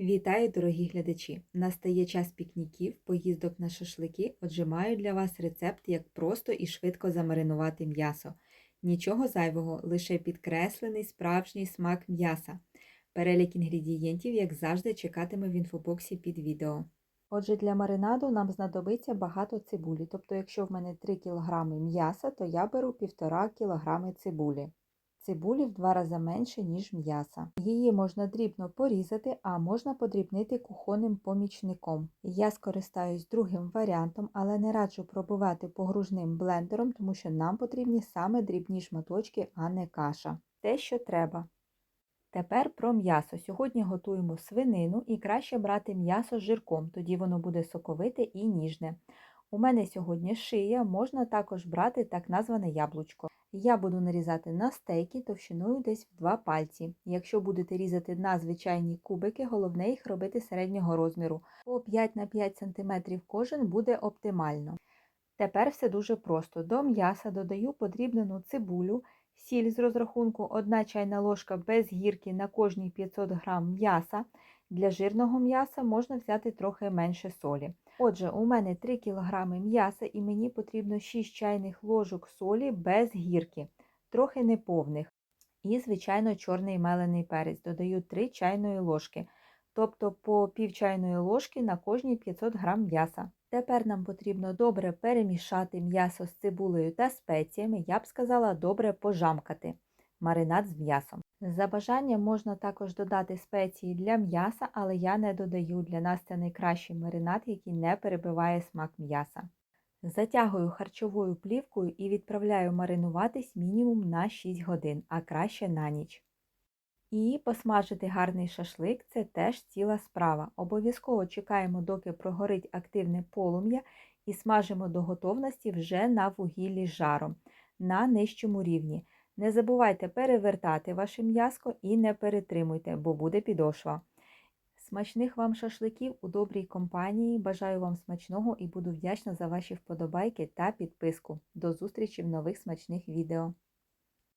Вітаю, дорогі глядачі! Настає час пікніків, поїздок на шашлики, отже маю для вас рецепт, як просто і швидко замаринувати м'ясо. Нічого зайвого, лише підкреслений справжній смак м'яса. Перелік інгредієнтів, як завжди, чекатиме в інфобоксі під відео. Отже, для маринаду нам знадобиться багато цибулі. Тобто, якщо в мене 3 кг м'яса, то я беру 1,5 кг цибулі. Цибулі в два рази менше, ніж м'яса. Її можна дрібно порізати, а можна подрібнити кухонним помічником. Я скористаюсь другим варіантом, але не раджу пробивати погружним блендером, тому що нам потрібні саме дрібні шматочки, а не каша. Те, що треба. Тепер про м'ясо. Сьогодні готуємо свинину і краще брати м'ясо з жирком, тоді воно буде соковите і ніжне. У мене сьогодні шия, можна також брати так назване яблучко. Я буду нарізати на стейки товщиною десь в 2 пальці. Якщо будете різати на звичайні кубики, головне їх робити середнього розміру. По 5 на 5 см кожен буде оптимально. Тепер все дуже просто. До м'яса додаю подрібнену цибулю, сіль з розрахунку 1 чайна ложка без гірки на кожні 500 г м'яса. Для жирного м'яса можна взяти трохи менше солі. Отже, у мене 3 кг м'яса і мені потрібно 6 чайних ложок солі без гірки, трохи неповних. І, звичайно, чорний мелений перець. Додаю 3 чайної ложки, тобто по пів чайної ложки на кожні 500 г м'яса. Тепер нам потрібно добре перемішати м'ясо з цибулею та спеціями, я б сказала, добре пожамкати маринад з м'ясом. За бажанням можна також додати спеції для м'яса, але я не додаю. Для нас це найкращий маринад, який не перебиває смак м'яса. Затягую харчовою плівкою і відправляю маринуватись мінімум на 6 годин, а краще на ніч. І посмажити гарний шашлик це теж ціла справа. Обов'язково чекаємо, доки прогорить активне полум'я, і смажимо до готовності вже на вугіллі жаром на нижчому рівні. Не забувайте перевертати ваше м'язко і не перетримуйте, бо буде підошва. Смачних вам шашликів у добрій компанії. Бажаю вам смачного і буду вдячна за ваші вподобайки та підписку. До зустрічі в нових смачних відео.